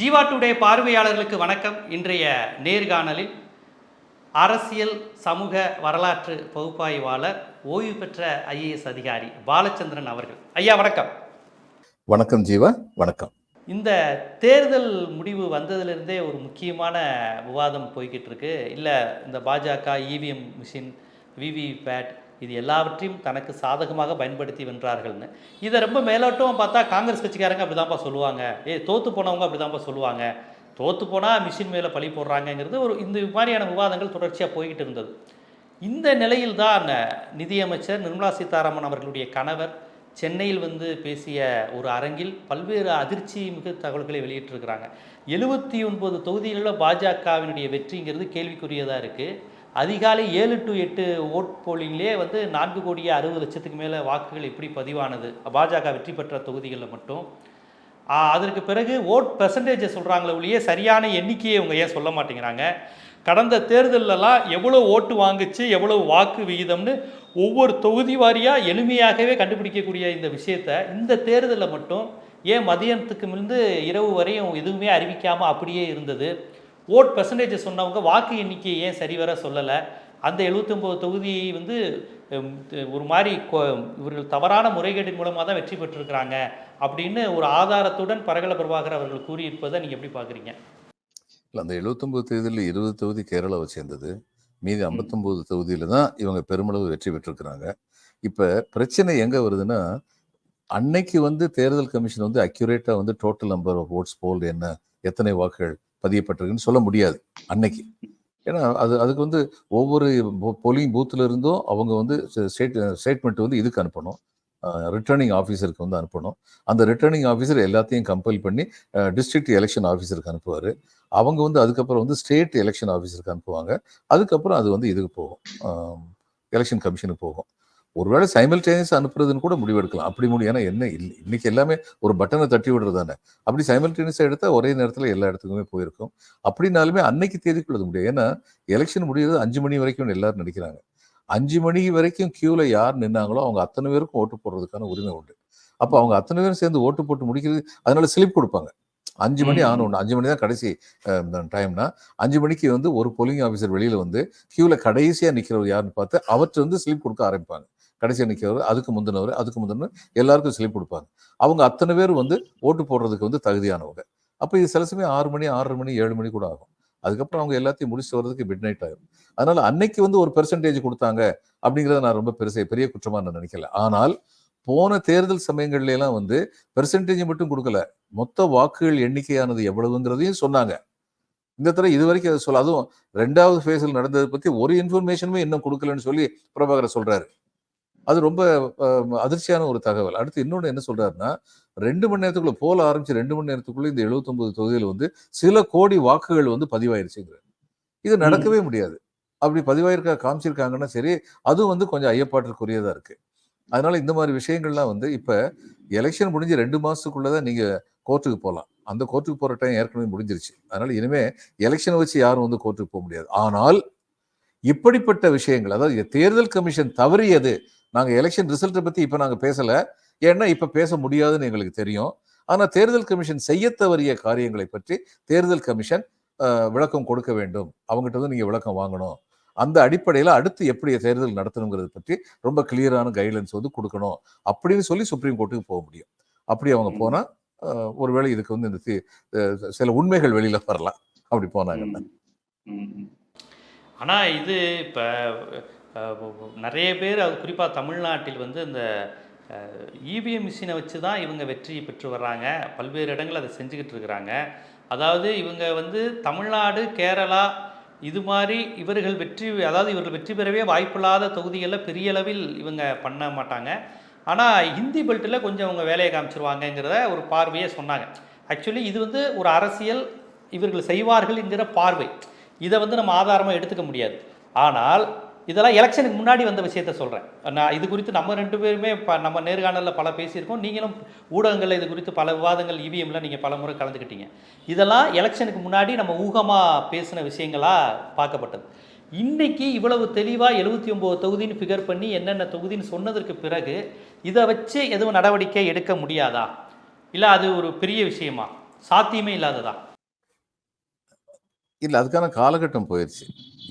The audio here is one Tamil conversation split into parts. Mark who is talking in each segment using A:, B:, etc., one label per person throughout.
A: ஜீவா டுடே பார்வையாளர்களுக்கு வணக்கம். இன்றைய நேர்காணலில் அரசியல் சமூக வரலாற்று பகுப்பாய்வாளர் ஓய்வு பெற்ற ஐஏஎஸ் அதிகாரி பாலச்சந்திரன் அவர்கள். ஐயா வணக்கம்.
B: வணக்கம் ஜீவா வணக்கம்.
A: இந்த தேர்தல் முடிவு வந்ததிலிருந்தே ஒரு முக்கியமான விவாதம் போய்கிட்டு இருக்கு. இல்லை இந்த பாஜக இவிஎம் மிஷின் விவிபேட் இது எல்லாவற்றையும் தனக்கு சாதகமாக பயன்படுத்தி வென்றார்கள்னு. இதை ரொம்ப மேலோட்டமாக பார்த்தா காங்கிரஸ் கட்சிக்காரங்க அப்படிதான்ப்பா சொல்லுவாங்க. ஏ தோத்து போனவங்க அப்படிதான்ப்பா சொல்லுவாங்க. தோத்து போனால் மிஷின் மேலே பழி போடுறாங்கங்கிறது ஒரு இந்த மாதிரியான விவாதங்கள் தொடர்ச்சியாக போய்கிட்டு இருந்தது. இந்த நிலையில் தான் நிதியமைச்சர் நிர்மலா சீதாராமன் அவர்களுடைய கணவர் சென்னையில் வந்து பேசிய ஒரு அரங்கில் பல்வேறு அதிர்ச்சி மிகு தகவல்களை வெளியிட்டிருக்கிறாங்க. எழுபத்தி ஒன்பது தொகுதிகளில் பாஜகவினுடைய வெற்றிங்கிறது கேள்விக்குரியதாக இருக்குது அதிகாலை ஏழு டு எட்டு ஓட் போலிங்லேயே வந்து நான்கு கோடியே அறுபது லட்சத்துக்கு மேலே வாக்குகள் எப்படி பதிவானது. பாஜக வெற்றி பெற்ற தொகுதிகளில் மட்டும். அதற்கு பிறகு ஓட் பெர்சன்டேஜை சொல்கிறாங்களே ஒழிய சரியான எண்ணிக்கையை இவங்க ஏன் சொல்ல மாட்டேங்கிறாங்க? கடந்த தேர்தலெல்லாம் எவ்வளோ ஓட்டு வாங்குச்சு எவ்வளோ வாக்கு விகிதம்னு ஒவ்வொரு தொகுதி வாரியாக எளிமையாகவே கண்டுபிடிக்கக்கூடிய இந்த விஷயத்தை இந்த தேர்தலில் மட்டும் ஏன் மதியத்துக்கு இருந்து இரவு வரையும் எதுவுமே அறிவிக்காமல் அப்படியே இருந்தது? ஓட் பெர்சன்டேஜ் சொன்னவங்க வாக்கு எண்ணிக்கையை ஏன் சரிவர சொல்லலை? அந்த 79 தொகுதியை வந்து ஒரு மாதிரி இவர்கள் தவறான முறைகேட்டின் மூலமாக தான் வெற்றி பெற்றிருக்கிறாங்க அப்படின்னு ஒரு ஆதாரத்துடன் பரகல பிரபாகர் அவர்கள் கூறியிருப்பதை நீங்கள் எப்படி பார்க்குறீங்க?
B: இல்ல அந்த 79 தேதியில் இருபது தொகுதி கேரளாவை சேர்ந்தது மீதி 59 தொகுதியில தான் இவங்க பெருமளவு வெற்றி பெற்றிருக்கிறாங்க. இப்ப பிரச்சனை எங்க வருதுன்னா அன்னைக்கு வந்து தேர்தல் கமிஷன் வந்து அக்யூரேட்டா வந்து டோட்டல் நம்பர் ஆஃப் ஓட்ஸ் போல் என்ன எத்தனை வாக்குகள் பதியப்பட்டிருக்குன்னு சொல்ல முடியாது அன்னைக்கு. ஏன்னா அது அதுக்கு வந்து ஒவ்வொரு போலிங் பூத்தில் இருந்தும் அவங்க வந்து ஸ்டேட் ஸ்டேட்மெண்ட் வந்து இதுக்கு அனுப்பணும். ரிட்டர்னிங் ஆஃபீஸருக்கு வந்து அனுப்பணும். அந்த ரிட்டர்னிங் ஆஃபீஸர் எல்லாத்தையும் கம்பைல் பண்ணி டிஸ்ட்ரிக்ட் எலெக்ஷன் ஆஃபீஸருக்கு அனுப்புவார். அவங்க வந்து அதுக்கப்புறம் வந்து ஸ்டேட் எலெக்ஷன் ஆஃபீஸருக்கு அனுப்புவாங்க. அதுக்கப்புறம் அது வந்து இதுக்கு போகும். எலெக்ஷன் கமிஷனுக்கு போகும். ஒருவேளை சைமல்டேனியஸ் அனுப்புறதுன்னு கூட முடிவெடுக்கலாம். அப்படி முடியும் ஏன்னா என்ன இல்லை இன்னைக்கு எல்லாமே ஒரு பட்டனை தட்டி விடுறது தானே. அப்படி சைமல்டேனியஸாக எடுத்தால் ஒரே நேரத்தில் எல்லா இடத்துக்குமே போயிருக்கும். அப்படின்னாலுமே அன்னைக்கு தேதிக்குள்ள அது முடியும். ஏன்னா எலெக்ஷன் முடிகிறது அஞ்சு மணி வரைக்கும் எல்லாரும் நினைக்கிறாங்க. அஞ்சு மணி வரைக்கும் கியூல யார் நின்னாங்களோ அவங்க அத்தனை பேருக்கும் ஓட்டு போடுறதுக்கான உரிமை உண்டு. அப்போ அவங்க அத்தனை பேரும் சேர்ந்து ஓட்டு போட்டு முடிக்கிறது அதனால ஸ்லிப் கொடுப்பாங்க. அஞ்சு மணி
A: ம்.
B: ஆனோன்னு அஞ்சு மணி தான் கடைசி டைம்னா அஞ்சு மணிக்கு வந்து ஒரு போலிங் ஆஃபீஸர் வெளியில வந்து கியூல கடைசியா நிக்கிறவர் யாருன்னு பார்த்து அவர்கிட்ட வந்து ஸ்லிப் கொடுக்க ஆரம்பிப்பாங்க. கடைசியா நிற்கிறவர் அதுக்கு முந்தினவர் அதுக்கு முந்தினவர் எல்லாருக்கும் ஸ்லிப் கொடுப்பாங்க. அவங்க அத்தனை பேர் வந்து ஓட்டு போடுறதுக்கு வந்து தகுதியானவங்க. அப்போ இது சில சமயம் ஆறு மணி ஆறரை மணி ஏழு மணி கூட ஆகும். அதுக்கப்புறம் அவங்க எல்லாத்தையும் முடிச்சு வர்றதுக்கு மிட் நைட் ஆகும் அதனால அன்னைக்கு வந்து ஒரு பெர்சன்டேஜ் கொடுத்தாங்க அப்படிங்கிறத நான் ரொம்ப பெருசை பெரிய குற்றமாக நான் நினைக்கல. ஆனால் போன தேர்தல் சமயங்கள்ல எல்லாம் வந்து பெர்சன்டேஜ் மட்டும் கொடுக்கல. மொத்த வாக்குகள் எண்ணிக்கையானது எவ்வளவுங்கிறதையும் சொன்னாங்க. இந்த தடவை இது வரைக்கும் அதை சொல்ல அதுவும் ரெண்டாவது ஃபேஸில் நடந்ததை பற்றி ஒரு இன்ஃபர்மேஷனுமே இன்னும் கொடுக்கலன்னு சொல்லி பிரபாகர் சொல்றாரு. அது ரொம்ப அதிர்ச்சியான ஒரு தகவல். அடுத்து இன்னொன்று என்ன சொல்றாருன்னா ரெண்டு மணி நேரத்துக்குள்ள போல ஆரம்பிச்சு ரெண்டு மணி நேரத்துக்குள்ள இந்த 79 தொகுதியில் வந்து சில கோடி வாக்குகள் வந்து பதிவாயிருச்சுங்கிறார். இது நடக்கவே முடியாது. அப்படி பதிவாயிருக்க காமிச்சிருக்காங்கன்னா சரி அதுவும் வந்து கொஞ்சம் ஐயப்பாட்டிற்குரியதா இருக்கு. அதனால இந்த மாதிரி விஷயங்கள்லாம் வந்து இப்ப எலெக்ஷன் முடிஞ்சு ரெண்டு மாசத்துக்குள்ளதான் நீங்க கோர்ட்டுக்கு போகலாம் அந்த கோர்ட்டுக்கு போற டைம் ஏற்கனவே முடிஞ்சிருச்சு. அதனால இனிமே எலெக்ஷனை வச்சு யாரும் வந்து கோர்ட்டுக்கு போக முடியாது. ஆனால் இப்படிப்பட்ட விஷயங்கள் அதாவது தேர்தல் கமிஷன் தவறியது நாங்க எலெக்ஷன் ரிசல்ட்டை பத்தி இப்ப நாங்க பேசல. ஏன்னா இப்ப பேச முடியாதுன்னு எங்களுக்கு தெரியும். ஆனா தேர்தல் கமிஷன் செய்ய தவறிய காரியங்களை பற்றி தேர்தல் கமிஷன் விளக்கம் கொடுக்க வேண்டும். அவங்ககிட்ட வந்து நீங்க விளக்கம் வாங்கணும். அந்த அடிப்படையில அடுத்து எப்படி தேர்தல் நடத்தணுங்கிறத பற்றி ரொம்ப கிளியரான கைட்லைன்ஸ் வந்து கொடுக்கணும். அப்படின்னு சொல்லி சுப்ரீம் கோர்ட்டுக்கு போக முடியும். அப்படி அவங்க
A: ம்.
B: போனா அஹ், ஒருவேளை இதுக்கு வந்து இந்த சில உண்மைகள் வெளியில வரலாம். அப்படி போனாங்கன்னா
A: ஆனால் இது இப்போ நிறைய பேர் அது குறிப்பாக தமிழ்நாட்டில் வந்து இந்த இவிஎம் மிஷினை வச்சு தான் இவங்க வெற்றி பெற்று வர்றாங்க. பல்வேறு இடங்கள் அதை செஞ்சுக்கிட்டு இருக்கிறாங்க. அதாவது இவங்க வந்து தமிழ்நாடு கேரளா இது மாதிரி இவர்கள் வெற்றி அதாவது இவர்கள் வெற்றி பெறவே வாய்ப்பில்லாத தொகுதிகளில் பெரிய அளவில் இவங்க பண்ண மாட்டாங்க. ஆனால் ஹிந்தி பெல்ட்டில் கொஞ்சம் அவங்க வேலையை காமிச்சிருவாங்கங்கிறத ஒரு பார்வையே சொன்னாங்க. ஆக்சுவலி இது வந்து ஒரு அரசியல் இவர்கள் செய்வார்கள் என்கிற பார்வை. இதை வந்து நம்ம ஆதாரமாக எடுத்துக்க முடியாது. ஆனால் இதெல்லாம் எலெக்ஷனுக்கு முன்னாடி வந்த விஷயத்த சொல்கிறேன் நான் இது குறித்து நம்ம ரெண்டு பேருமே ப நம்ம நேர்காணலில் பல பேசியிருக்கோம். நீங்களும் ஊடகங்களில் இது குறித்து பல விவாதங்கள் இவிஎம்ல நீங்கள் பல முறை கலந்துக்கிட்டீங்க. இதெல்லாம் எலெக்ஷனுக்கு முன்னாடி நம்ம ஊகமாக பேசின விஷயங்களாக பார்க்கப்பட்டது. இன்றைக்கி இவ்வளவு தெளிவாக எழுபத்தி ஒம்பது தொகுதின்னு ஃபிகர் பண்ணி என்னென்ன தொகுதின்னு சொன்னதற்கு பிறகு இதை வச்சு எதுவும் நடவடிக்கை எடுக்க முடியாதா? இல்லை அது ஒரு பெரிய விஷயமா? சாத்தியமே இல்லாததா?
B: இல்லை அதுக்கான காலகட்டம் போயிடுச்சு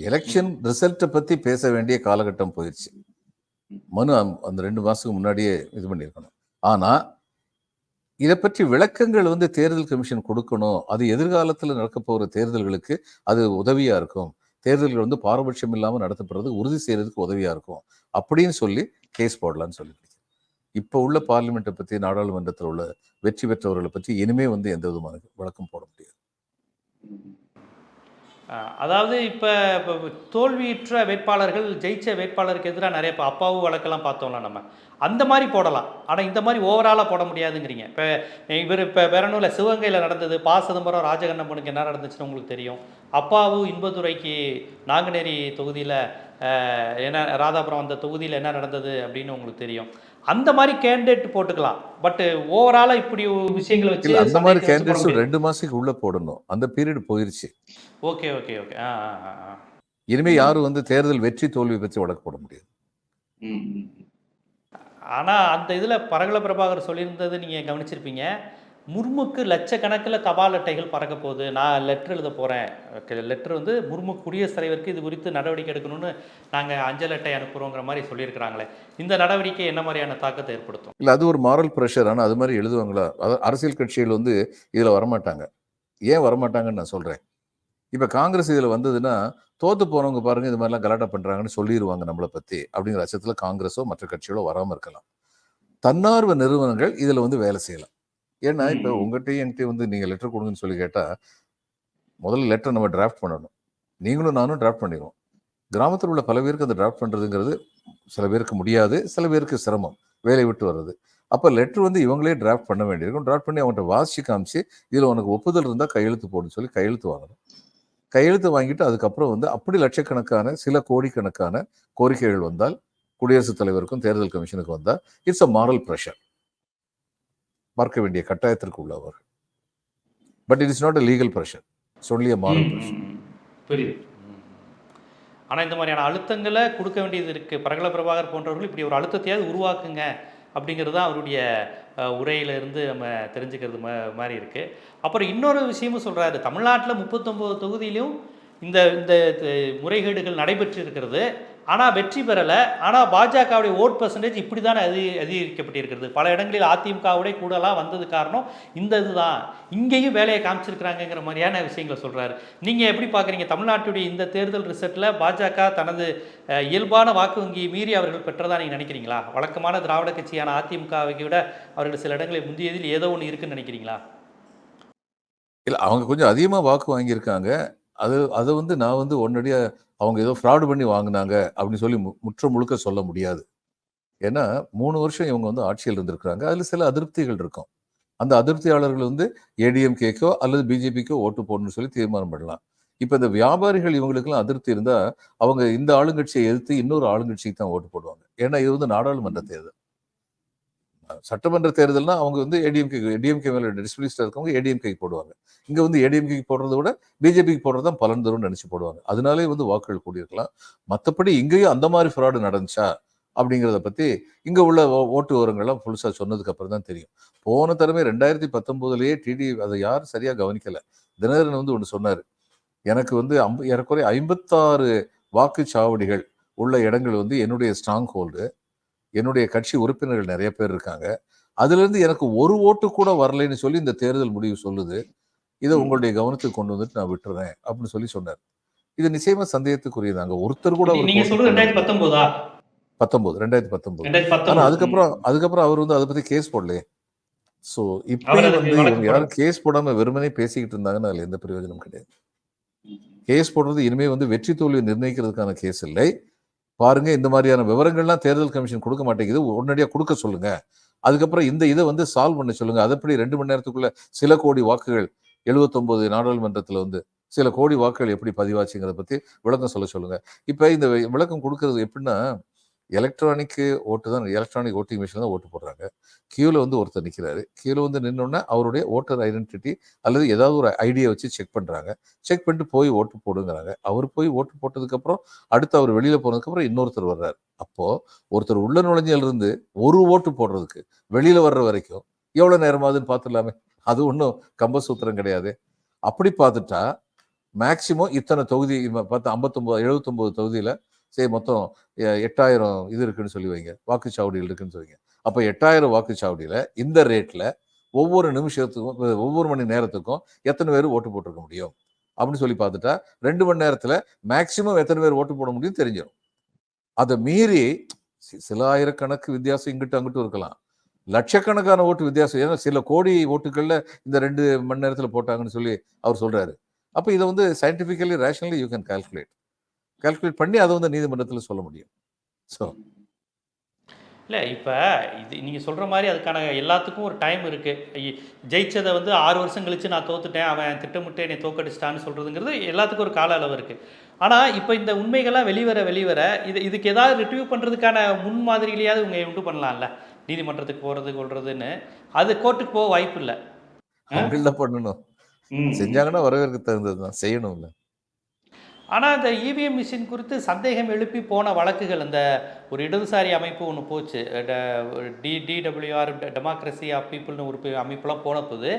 B: எலெக்ஷன் ரிசல்ட்டை பற்றி பேச வேண்டிய காலகட்டம் போயிடுச்சு மனு அந்த- ரெண்டு மாதத்துக்கு முன்னாடியே இது பண்ணியிருக்கணும். ஆனால் இதை பற்றி விளக்கங்கள் வந்து தேர்தல் கமிஷன் கொடுக்கணும். அது எதிர்காலத்தில் நடக்க போகிற தேர்தல்களுக்கு அது உதவியாக இருக்கும். தேர்தல்கள் வந்து பாரபட்சம் இல்லாமல் நடத்தப்படுறது உறுதி செய்கிறதுக்கு உதவியாக இருக்கும். அப்படின்னு சொல்லி கேஸ் போடலான்னு சொல்லி இப்போ உள்ள பார்லிமெண்ட்டை பற்றி நாடாளுமன்றத்தில் உள்ள வெற்றி பெற்றவர்களை பற்றி இனிமே வந்து எந்த விதமான விளக்கம் போட முடியாது.
A: அதாவது இப்போ இப்போ தோல்வியுற்ற வேட்பாளர்கள் ஜெயிச்ச வேட்பாளருக்கு எதிராக நிறைய இப்போ அப்பாவு வழக்கெல்லாம் பார்த்தோம்ல நம்ம. அந்த மாதிரி போடலாம். ஆனால் இந்த மாதிரி ஓவராலாக போட முடியாதுங்கிறீங்க. இப்போ இவர் இப்போ பெரனூரில் சிவகங்கையில் நடந்தது. பா. சிதம்பரம் ராஜகண்ணப்பனுக்கு என்ன நடந்துச்சுன்னு உங்களுக்கு தெரியும். அப்பாவு இன்பதுரைக்கு நாங்குநேரி தொகுதியில் என்ன ராதாபுரம் அந்த தொகுதியில் என்ன நடந்தது அப்படின்னு உங்களுக்கு தெரியும். அந்த மாதிரி கேண்டிடேட் போட்டுக்கலாம். பட் ஓவராலாக இப்படி விஷயங்களை வச்சு
B: அந்த மாதிரி கேண்டிடேட்ஸ். ரெண்டு மாசத்துக்கு உள்ள போடணும். அந்த பீரியட் போயிருச்சு.
A: ஓகே ஓகே ஓகே
B: இனிமே யாரும் வந்து தேர்தல் வெற்றி தோல்வி பற்றி வழக்கு போட முடியாது.
A: ஆனால் அந்த இதில் பரகல பிரபாகர் சொல்லியிருந்தது நீங்கள் கவனிச்சிருப்பீங்க. முர்முக்கு லட்சக்கணக்கில் தபால் அட்டைகள் பறக்க போகுது. நான் லெட்ரு எழுத போகிறேன் லெட்ரு வந்து முர்மு குடியரசுத் தலைவருக்கு இது குறித்து நடவடிக்கை எடுக்கணும்னு நாங்கள் அஞ்சல் அட்டை அனுப்புகிறோங்கிற மாதிரி சொல்லியிருக்கிறாங்களே. இந்த நடவடிக்கை என்ன மாதிரியான தாக்கத்தை ஏற்படுத்தும்?
B: இல்லை அது ஒரு மாரல் ப்ரெஷர் ஆனால் அது மாதிரி எழுதுவாங்களா? அதாவது அரசியல் கட்சிகள் வந்து இதில் வரமாட்டாங்க. ஏன் வரமாட்டாங்கன்னு நான் சொல்கிறேன் இப்போ காங்கிரஸ் இதில் வந்ததுன்னா தோத்து போனவங்க பாருங்க இது மாதிரிலாம் கலாட்டா பண்ணுறாங்கன்னு சொல்லிடுவாங்க நம்மளை பற்றி அப்படிங்கிற அச்சத்துல காங்கிரஸோ மற்ற கட்சிகளோ வராம இருக்கலாம். தன்னார்வ நிறுவனங்கள் இதில் வந்து வேலை செய்யலாம். ஏன்னா இப்ப
C: ம்.
B: உங்ககிட்டயும் என்கிட்ட வந்து நீங்க லெட்டர் கொடுங்கன்னு சொல்லி கேட்டா முதல்ல லெட்டர் நம்ம டிராஃப்ட் பண்ணணும். நீங்களும் நானும் டிராஃப்ட் பண்ணிடுவோம். கிராமத்தில் உள்ள பல பேருக்கு அந்த டிராஃப்ட் பண்றதுங்கிறது சில பேருக்கு முடியாது சில பேருக்கு சிரமம் வேலையை விட்டு வர்றது. அப்போ லெட்டர் வந்து இவங்களே டிராஃப்ட் பண்ண வேண்டியிருக்கும். டிராஃப்ட் பண்ணி அவங்கள்ட்ட வாசிச்சு காமிச்சு இதில் உனக்கு ஒப்புதல் இருந்தால் கையெழுத்து போடுன்னு சொல்லி கையெழுத்து வாங்கணும். கையெழுத்து வாங்கிட்டு அதுக்கப்புறம் வந்து அப்படி லட்சக்கணக்கான சில கோடிக்கணக்கான கோரிக்கைகள் வந்தால் குடியரசுத் தலைவருக்கும் தேர்தல் கமிஷனுக்கு வந்தால் இட்ஸ் அ மாரல் ப்ரெஷர் பார்க்க வேண்டிய கட்டாயத்திற்கு உள்ளவர் but it is not a legal pressure சொல்லி மாரல் ப்ரெஷர்
A: புரியுது. ஆனால் இந்த மாதிரியான அழுத்தங்களை கொடுக்க வேண்டியது இருக்குது பரகல பிரபாகர் போன்றவர்கள் இப்படி ஒரு அழுத்தத்தையாவது உருவாக்குங்க அப்படிங்கிறது தான் அவருடைய அஹ், உரையில இருந்து நம்ம தெரிஞ்சுக்கிறது மா மாதிரி இருக்குது அப்புறம் இன்னொரு விஷயமும் சொல்கிறாரு தமிழ்நாட்டில் முப்பத்தொம்போது தொகுதியிலும் இந்த இந்த முறைகேடுகள் நடைபெற்று இருக்கிறது ஆனால் வெற்றி பெறலை. ஆனால் பாஜகவுடைய ஓட் பர்சன்டேஜ் இப்படி தானே அதி அதிகரிக்கப்பட்டிருக்கிறது. பல இடங்களில் அதிமுகவுடைய கூடலாம் வந்தது காரணம் இந்த இதுதான். இங்கேயும் வேலையை காமிச்சிருக்கிறாங்கங்கிற மாதிரியான விஷயங்களை சொல்கிறாரு நீங்கள் எப்படி பார்க்குறீங்க தமிழ்நாட்டுடைய இந்த தேர்தல் ரிசல்ட்டில் பாஜக தனது இயல்பான வாக்கு வங்கியை மீறி அவர்கள் பெற்றதா நீங்கள் நினைக்கிறீங்களா? வழக்கமான திராவிட கட்சியான அதிமுகவை விட அவர்கள் சில இடங்களில் முந்தியதில் ஏதோ ஒன்று இருக்குன்னு நினைக்கிறீங்களா?
B: இல்லை அவங்க கொஞ்சம் அதிகமாக வாக்கு வாங்கியிருக்காங்க. அது அதை வந்து நான் வந்து உடனடியாக அவங்க ஏதோ ஃப்ராடு பண்ணி வாங்கினாங்க அப்படின்னு சொல்லி மு- முற்ற முழுக்க சொல்ல முடியாது. ஏன்னா மூணு வருஷம் இவங்க வந்து ஆட்சியில் இருந்திருக்கிறாங்க. அதில் சில அதிருப்திகள் இருக்கும். அந்த அதிருப்தியாளர்கள் வந்து ஏடிஎம்கேக்கோ அல்லது பிஜேபிக்கோ ஓட்டு போடணும்னு சொல்லி தீர்மானம் பண்ணலாம் இப்போ இந்த வியாபாரிகள் இவங்களுக்கெல்லாம் அதிருப்தி இருந்தால் அவங்க இந்த ஆளுங்கட்சியை எதிர்த்து இன்னொரு ஆளுங்கட்சிக்கு தான் ஓட்டு போடுவாங்க. ஏன்னா இது வந்து நாடாளுமன்ற தேர்தல். சட்டமன்ற தேர்தல்னா அவங்க வந்து ஏடிஎம்கே ஏடிஎம்கே மேல டிஸ்பிளிஸ்டாக இருக்கவங்க ஏடிஎம்கேக்கு போடுவாங்க. இங்கே வந்து ஏடிஎம்கேக்கு போடுறத விட பிஜேபிக்கு போடுறது தான் பலன் தரும்னு நினச்சி போடுவாங்க. அதனாலே வந்து வாக்குகள் கூடியிருக்கலாம். மற்றபடி இங்கேயும் அந்த மாதிரி ஃப்ராடு நடந்துச்சா அப்படிங்கிறத பற்றி இங்கே உள்ள ஓ- ஓட்டு விவரங்கள்லாம் புதுசாக சொன்னதுக்கு அப்புறம் தான் தெரியும். போன தடவை ரெண்டாயிரத்தி பத்தொம்போதுலேயே டிடி அதை யாரும் சரியாக கவனிக்கலை. தினகரன் வந்து ஒன்று சொன்னார். எனக்கு வந்து அம்ப ஏறக்குறைய ஐம்பத்தாறு வாக்குச்சாவடிகள் உள்ள இடங்கள் வந்து என்னுடைய ஸ்ட்ராங் ஹோல்டு என்னுடைய கட்சி உறுப்பினர்கள் நிறைய பேர் இருக்காங்க. அதுல இருந்து எனக்கு ஒரு ஓட்டு கூட வரலைன்னு சொல்லி இந்த தேர்தல் முடிவு சொல்லுது. இதை. உங்களுடைய கவனத்துக்கு கொண்டு வந்துட்டு நான் விட்டுறேன் அப்படின்னு சொல்லி சொன்னார். இது நிச்சயமா சந்தேகத்துக்குரியதாங்க. ஒருத்தர் கூட
A: பத்தொன்பதா
B: ரெண்டாயிரத்தி பத்தொன்பது ஆனா அதுக்கப்புறம் அதுக்கப்புறம் அவர் வந்து அதை பத்தி கேஸ் போடலையே. சோ
A: அதுக்கு
B: வந்து இவங்க யாரும் கேஸ் போடாம வெறுமனே பேசிக்கிட்டு இருந்தாங்கன்னா அதுல எந்த பிரயோஜனம் கிடையாது. கேஸ் போடுறது இனிமே வந்து வெற்றி தோல்வியை நிர்ணயிக்கிறதுக்கான கேஸ் இல்லை. பாருங்க இந்த மாதிரியான விவரங்கள்லாம் தேர்தல் கமிஷன் கொடுக்க மாட்டேங்குது. உடனடியாக கொடுக்க சொல்லுங்க. அதுக்கப்புறம் இந்த இதை வந்து சால்வ் பண்ண சொல்லுங்க. அதை ரெண்டு மணி நேரத்துக்குள்ள சில கோடி வாக்குகள் எழுபத்தொம்போது நாடாளுமன்றத்தில் வந்து சில கோடி வாக்குகள் எப்படி பதிவாச்சுங்கிறத பற்றி விளக்கம் சொல்ல சொல்லுங்க. இப்போ இந்த விளக்கம் கொடுக்கறது எப்படின்னா எலக்ட்ரானிக்கு ஓட்டு தான் எலக்ட்ரானிக் ஓட்டிங் மிஷினில் தான் ஓட்டு போடுறாங்க. கியூவில் வந்து ஒருத்தர் நிற்கிறாரு கியூவில் வந்து நின்னோடனே அவருடைய ஓட்டர் ஐடென்டிட்டி அல்லது ஏதாவது ஒரு ஐடியா வச்சு செக் பண்ணுறாங்க செக் பண்ணிட்டு போய் ஓட்டு போடுங்கிறாங்க. அவர் போய் ஓட்டு போட்டதுக்கப்புறம் அடுத்து அவர் வெளியில் போனதுக்கப்புறம் இன்னொருத்தர் வர்றாரு. அப்போது ஒருத்தர் உள்ள நுழைஞ்சிலிருந்து ஒரு ஓட்டு போடுறதுக்கு வெளியில் வர்ற வரைக்கும் எவ்வளோ நேரமாதுன்னு பார்த்துடலாமே. அது ஒன்றும் கம்பசூத்திரம் கிடையாது. அப்படி பார்த்துட்டா மேக்சிமம் இத்தனை தொகுதி பார்த்தா ஐம்பத்தொம்போது எழுபத்தொம்போது தொகுதியில் சரி மொத்தம் எ- எட்டாயிரம் இது இருக்குன்னு சொல்லி வைங்க வாக்குச்சாவடிகள் இருக்குன்னு சொல்லுவீங்க. அப்போ எட்டாயிரம் வாக்குச்சாவடியில் இந்த ரேட்டில் ஒவ்வொரு நிமிஷத்துக்கும் ஒவ்வொரு மணி நேரத்துக்கும் எத்தனை பேர் ஓட்டு போட்டிருக்க முடியும்? அப்படின்னு சொல்லி பார்த்துட்டா ரெண்டு மணி நேரத்தில் மேக்சிமம் எத்தனை பேர் ஓட்டு போட முடியும் தெரிஞ்சிடும் அதை மீறி சி- சில ஆயிரக்கணக்கு வித்தியாசம் இங்கிட்டு அங்கிட்டும் இருக்கலாம். லட்சக்கணக்கான ஓட்டு வித்தியாசம். ஏன்னா சில கோடி ஓட்டுகளில் இந்த ரெண்டு மணி நேரத்தில் போட்டாங்கன்னு சொல்லி அவர் சொல்கிறாரு அப்போ இதை வந்து scientifically rationally you can calculate calculate பண்ணி அதை வந்து நீதிமன்றத்தில் சொல்ல முடியும். ஸோ
A: இல்லை இப்போ இது நீங்கள் சொல்கிற மாதிரி அதுக்கான எல்லாத்துக்கும் ஒரு டைம் இருக்குது ஜெயிச்சதை வந்து ஆறு வருஷம் கழித்து நான் தோத்துட்டேன் அவன் திட்டமிட்டு என்னை தோக்கடிச்சிட்டான்னு சொல்கிறதுங்கிறது எல்லாத்துக்கும் ஒரு கால அளவு இருக்குது ஆனால் இப்போ இந்த உண்மைகள்லாம் வெளிவர வெளிவர இது இதுக்கு ஏதாவது ரிட்ரிவ் பண்ணுறதுக்கான முன்மாதிரிகளையாவது இவங்க உண்டு பண்ணலாம்ல? நீதிமன்றத்துக்கு போகிறது கொள்றதுன்னு அது கோர்ட்டுக்கு போக வாய்ப்பு இல்லை.
B: பண்ணணும். செஞ்சாங்கன்னா வரவேற்க தகுந்தது தான் செய்யணும்ல.
A: ஆனால் இந்த இவிஎம் மிஷின் குறித்து சந்தேகம் எழுப்பி போன வழக்குகள் அந்த ஒரு இடதுசாரி அமைப்பு ஒன்று போச்சு டி டிடபிள்யூஆர் டெமோக்ரஸி ஆஃப் பீப்புள்னு ஒரு அமைப்புலாம் போன போது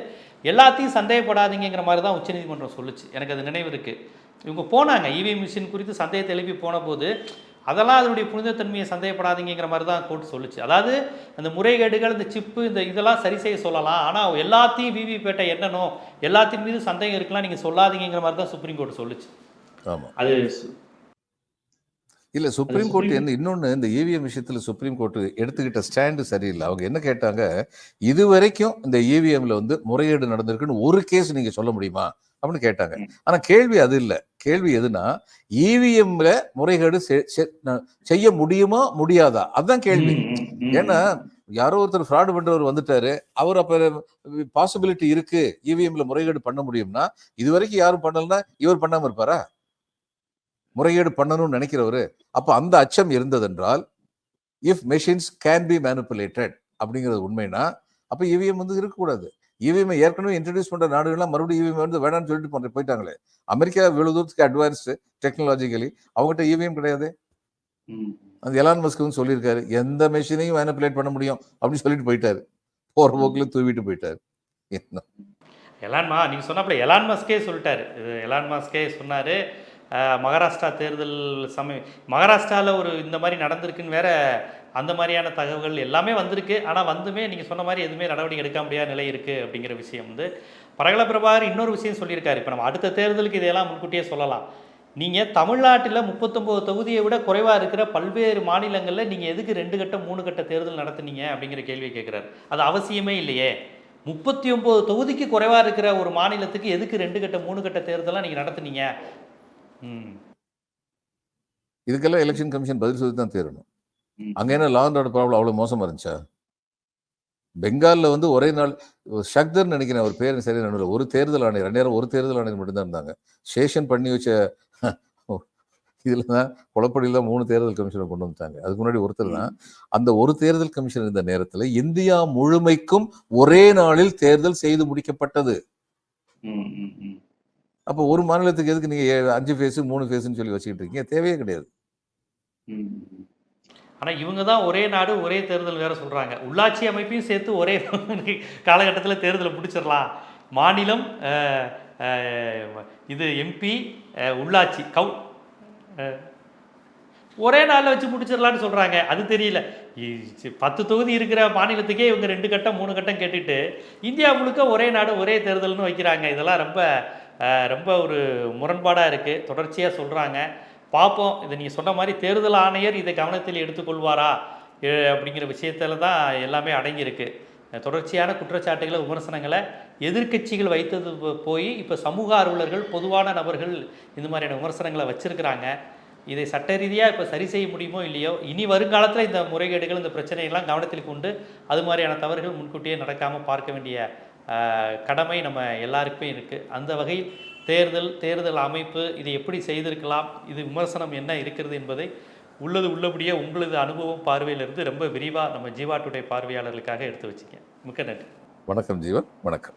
A: எல்லாத்தையும் சந்தேகப்படாதீங்கிற மாதிரி தான் உச்சநீதிமன்றம் சொல்லுச்சு எனக்கு அது நினைவு இருக்குது இவங்க போனாங்க இவிஎம் மிஷின் குறித்து சந்தேகத்தை எழுப்பி போன போது அதெல்லாம் அதனுடைய புனிதத்தன்மையை சந்தேகப்படாதீங்கிற மாதிரி தான் கோர்ட் சொல்லுச்சு அதாவது அந்த முறைகேடுகள் இந்த சிப்பு இந்த இதெல்லாம் சரி செய்ய சொல்லலாம் ஆனால் எல்லாத்தையும் விவிபேட்டை என்னனோ எல்லாத்தின் மீது சந்தேகம் இருக்கலாம் நீங்கள் சொல்லாதீங்கிற மாதிரி தான் சுப்ரீம் கோர்ட் சொல்லுச்சு அது
B: இல்ல சுப்ரீம் கோர்ட் என்ன இன்னொன்னு இந்த இவிஎம் விஷயத்துல சுப்ரீம் கோர்ட் எடுத்துக்கிட்ட ஸ்டாண்டு சரியில்லை. அவங்க என்ன கேட்டாங்க? இது வரைக்கும் இந்த இவிஎம்ல வந்து முறைகேடு நடந்திருக்குன்னு ஒரு கேஸ் நீங்க சொல்ல முடியுமா? அப்படின்னு கேட்டாங்க. ஆனா கேள்வி அது இல்ல. கேள்வி எதுனா இவிஎம்ல முறைகேடு செ- ந- செய்ய முடியுமா முடியாதா? அதுதான் கேள்வி. ஏன்னா யாரோ ஒருத்தர் ஃப்ராடு பண்றவர் வந்துட்டாரு. அவர் அப்ப பாசிபிலிட்டி இருக்கு. இவிஎம்ல முறைகேடு பண்ண முடியும்னா இது வரைக்கும் யாரும் பண்ணலன்னா இவர் பண்ணாம இருப்பாரா? முறைகேடு பண்ணணும்னு நினைக்கிறவரு அப்ப அந்த அச்சம் இருந்ததென்றால் if machines can be manipulated அப்படிங்கிறது உண்மைனா அப்ப இவிஎம் வந்து இருக்கக்கூடாது. இவிஎம் ஏற்கனவே இன்ட்ரடியூஸ் பண்ற நாடுகள்லாம் மறுபடியும் இவிஎம் வந்து வேணாம்னு சொல்லிட்டு போயிட்டாங்களே. அமெரிக்கா இவ்வளவு தூரத்துக்கு அட்வான்ஸ்டு டெக்னாலஜிக்கலி அவங்ககிட்ட இவிஎம் கிடையாது. அந்த எலான் மஸ்க்கு சொல்லியிருக்காரு எந்த மெஷினையும் மேனிப்புலேட் பண்ண முடியும் அப்படின்னு சொல்லிட்டு போயிட்டாரு. போற போக்குல தூவிட்டு போயிட்டாரு. என்ன?
A: எலான்மா நீங்கள் சொன்னாப்புல எலான் மஸ்கே சொல்லிட்டாரு. எலான் மஸ்கே சொன்னார் மகாராஷ்டிரா தேர்தல் சமயம் மகாராஷ்டிராவில் ஒரு இந்த மாதிரி நடந்திருக்குன்னு வேற அந்த மாதிரியான தகவல்கள் எல்லாமே வந்திருக்கு. ஆனால் வந்துமே நீங்கள் சொன்ன மாதிரி எதுவுமே நடவடிக்கை எடுக்க முடியாத நிலை இருக்குது அப்படிங்கிற விஷயம் வந்து பரகல பிரபாகர் இன்னொரு விஷயம் சொல்லியிருக்காரு. இப்போ நம்ம அடுத்த தேர்தலுக்கு இதையெல்லாம் முன்கூட்டியே சொல்லலாம். நீங்கள் தமிழ்நாட்டில் முப்பத்தொம்போது தொகுதியை விட குறைவாக இருக்கிற பல்வேறு மாநிலங்களில் நீங்கள் எதுக்கு ரெண்டு கட்ட மூணு கட்ட தேர்தல் நடத்துனீங்க அப்படிங்கிற கேள்வி கேட்குறாரு. அது அவசியமே இல்லையே. முப்பத்தி ஒம்பது தொகுதிக்கு குறைவாக இருக்கிற ஒரு மாநிலத்துக்கு எதுக்கு ரெண்டு கட்ட மூணு கட்ட தேர்தலாம் நீங்கள் நடத்துனீங்க?
B: இதுக்கெல்லாம் எலெக்ஷன் கமிஷன் பதில் சொல்லி தான் தீரணும். அங்க என்ன லா அண்ட் ஆர்டர் ப்ராப்ளம் அவ்வளவு மோசமா இருந்துச்சா? பெங்கால்ல வந்து ஒரே நாள் ஷக்தர் நினைக்கிறேன் அவர் பேர் சரியா நடுவில் ஒரு தேர்தல் ஆணையர் ரெண்டாயிரம் ஒரு தேர்தல் ஆணையர் மட்டும்தான் இருந்தாங்க. சேஷன் பண்ணி வச்ச இதுல தான் குளப்படியில் தான் மூணு தேர்தல் கமிஷனை கொண்டு வந்துட்டாங்க. அதுக்கு முன்னாடி ஒருத்தர் தான். அந்த ஒரு தேர்தல் கமிஷன் இருந்த நேரத்துல இந்தியா முழுமைக்கும் ஒரே நாளில் தேர்தல் செய்து முடிக்கப்பட்டது. அப்போ ஒரு மாநிலத்துக்கு எதுக்கு நீங்க அஞ்சு ஃபேஸ் மூணு ஃபேஸ்னு சொல்லி வச்சுக்கிட்டு இருக்கீங்க? தேவையே கிடையாது.
A: ஆனால் இவங்க தான் ஒரே நாடு ஒரே தேர்தல் வேற சொல்கிறாங்க உள்ளாட்சி அமைப்பையும் சேர்த்து ஒரே காலகட்டத்தில் தேர்தலை பிடிச்சிடலாம் மாநிலம் இது எம்பி உள்ளாட்சி கவு ஒரே நாளில் வச்சு முடிச்சிடலான்னு சொல்கிறாங்க அது தெரியல. பத்து தொகுதி இருக்கிற மாநிலத்துக்கே இவங்க ரெண்டு கட்டம் மூணு கட்டம் கேட்டுட்டு இந்தியா முழுக்க ஒரே நாடு ஒரே தேர்தல்னு வைக்கிறாங்க. இதெல்லாம் ரொம்ப ரொம்ப ஒரு முரண்பாடாக இருக்குது தொடர்ச்சியாக சொல்கிறாங்க பார்ப்போம் இதை நீங்கள் சொன்ன மாதிரி தேர்தல் ஆணையர் இதை கவனத்தில் எடுத்துக்கொள்வாரா? அப்படிங்கிற விஷயத்துல தான் எல்லாமே அடங்கியிருக்கு. தொடர்ச்சியான குற்றச்சாட்டுகளை விமர்சனங்களை எதிர்க்கட்சிகள் வைத்தது போய் இப்போ சமூக ஆர்வலர்கள் பொதுவான நபர்கள் இந்த மாதிரியான விமர்சனங்களை வச்சுருக்கிறாங்க. இதை சட்ட ரீதியாக இப்போ சரி செய்ய முடியுமோ இல்லையோ இனி வருங்காலத்தில் இந்த முறைகேடுகள் இந்த பிரச்சனைகள்லாம் கவனத்தில் கொண்டு அது மாதிரியான தவறுகள் முன்கூட்டியே நடக்காமல் பார்க்க வேண்டிய கடமை நம்ம எல்லாருக்குமே இருக்குது அந்த வகையில் தேர்தல் தேர்தல் அமைப்பு இதை எப்படி செய்திருக்கலாம் இது விமர்சனம் என்ன இருக்கிறது என்பதை உள்ளது உள்ளபடியே உங்களது அனுபவம் பார்வையிலிருந்து ரொம்ப விரிவாக நம்ம ஜீவா டுடே பார்வையாளர்களுக்காக எடுத்து வச்சுக்கேன். மிக்க நன்றி.
B: வணக்கம் ஜீவன் வணக்கம்.